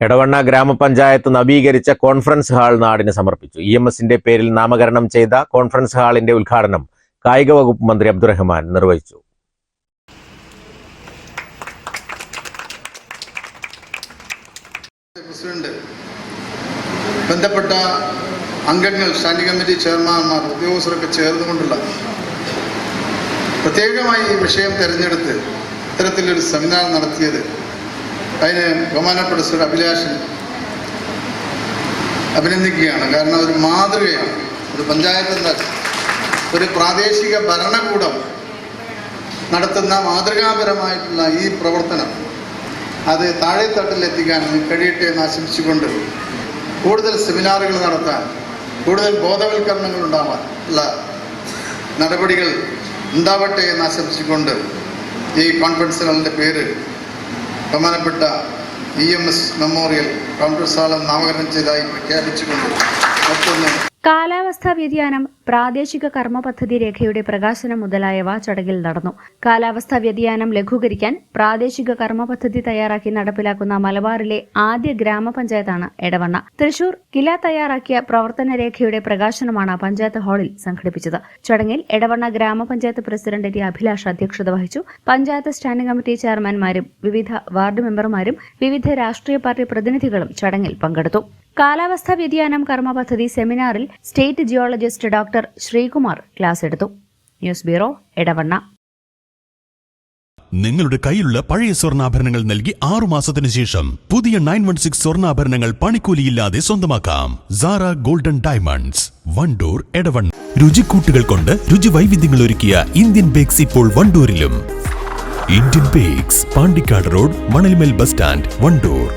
Edavanna ഗ്രാമപഞ്ചായത്ത് നവീകരിച്ച conference hall നാടിന് സമർപ്പിച്ചു. ഇ എം പേരിൽ നാമകരണം ചെയ്ത കോൺഫറൻസ് ഹാളിന്റെ ഉദ്ഘാടനം കായിക വകുപ്പ് മന്ത്രി അബ്ദുറഹ്മാൻ നിർവഹിച്ചു. പ്രസിഡന്റ് ബന്ധപ്പെട്ട അംഗങ്ങൾ സ്റ്റാൻഡിംഗ് കമ്മിറ്റി ചെയർമാൻമാർ ഉദ്യോഗസ്ഥരൊക്കെ ചേർന്നുകൊണ്ടുള്ള പ്രത്യേകമായി ഈ വിഷയം തിരഞ്ഞെടുത്ത് ഇത്തരത്തിലൊരു സെമിനാർ നടത്തിയത് അതിന് ബഹുമാനപ്പെട്ട ശ്രീ അഭിലാഷൻ അഭിനന്ദിക്കുകയാണ്. കാരണം ഒരു മാതൃകയാണ്. ഒരു പഞ്ചായത്ത് ഒരു പ്രാദേശിക ഭരണകൂടം നടത്തുന്ന മാതൃകാപരമായിട്ടുള്ള ഈ പ്രവർത്തനം അത് താഴെത്തട്ടിലെത്തിക്കാൻ കഴിയട്ടെ എന്ന് ആശംസിച്ചുകൊണ്ട് കൂടുതൽ സെമിനാറുകൾ നടത്താൻ കൂടുതൽ ബോധവൽക്കരണങ്ങൾ ഉണ്ടാവാൻ ഉള്ള നടപടികൾ ഉണ്ടാവട്ടെ എന്ന് ആശംസിച്ചുകൊണ്ട് ഈ കോൺഫറൻസുകളുടെ പേര് ബഹുമാനപ്പെട്ട E M S memorial congress hall നാമകരണം ചെയ്തതായി പ്രഖ്യാപിച്ചുകൊണ്ട് മറ്റൊന്ന് കാലാവസ്ഥാ വ്യതിയാനം പ്രാദേശിക കർമ്മ പദ്ധതി രേഖയുടെ പ്രകാശനം മുതലായവ ചടങ്ങിൽ നടന്നു. കാലാവസ്ഥാ വ്യതിയാനം ലഘൂകരിക്കാൻ പ്രാദേശിക കർമ്മ പദ്ധതി തയ്യാറാക്കി നടപ്പിലാക്കുന്ന മലബാറിലെ ആദ്യ ഗ്രാമപഞ്ചായത്താണ് എടവണ്ണ. തൃശൂർ കില തയ്യാറാക്കിയ പ്രവർത്തന രേഖയുടെ പ്രകാശനമാണ് പഞ്ചായത്ത് ഹാളിൽ സംഘടിപ്പിച്ചത്. ചടങ്ങിൽ എടവണ്ണ ഗ്രാമപഞ്ചായത്ത് പ്രസിഡന്റ് ടി അഭിലാഷ് അധ്യക്ഷത വഹിച്ചു. പഞ്ചായത്ത് സ്റ്റാൻഡിംഗ് കമ്മിറ്റി ചെയർമാൻമാരും വിവിധ വാർഡ് മെമ്പർമാരും വിവിധ രാഷ്ട്രീയ പാർട്ടി പ്രതിനിധികളും ചടങ്ങിൽ പങ്കെടുത്തു. കാലാവസ്ഥാ വ്യതിയാനം കർമ്മ പദ്ധതി സെമിനാറിൽ state geologist doctor Sreekumar class എടുത്തു. News bureau Edavanna. നിങ്ങളുടെ കയ്യിലുള്ള പഴയ സ്വർണാഭരണങ്ങൾ നൽകി ആറു മാസത്തിനു ശേഷം പുതിയ നയൻ വൺ സിക്സ് സ്വർണാഭരണങ്ങൾ പണിക്കൂലിയില്ലാതെ സ്വന്തമാക്കാം. സാറ ഗോൾഡൻ ഡയമണ്ട്സ് വണ്ടൂർ എടവൺ രുചിക്കൂട്ടുകൾ കൊണ്ട് രുചി വൈവിധ്യങ്ങൾ ഒരുക്കിയ ഇന്ത്യൻ ബേക്സ് ഇപ്പോൾ വണ്ടൂരിലും. Indian bakes Pandikkad road Manalmel bus stand Wandoor.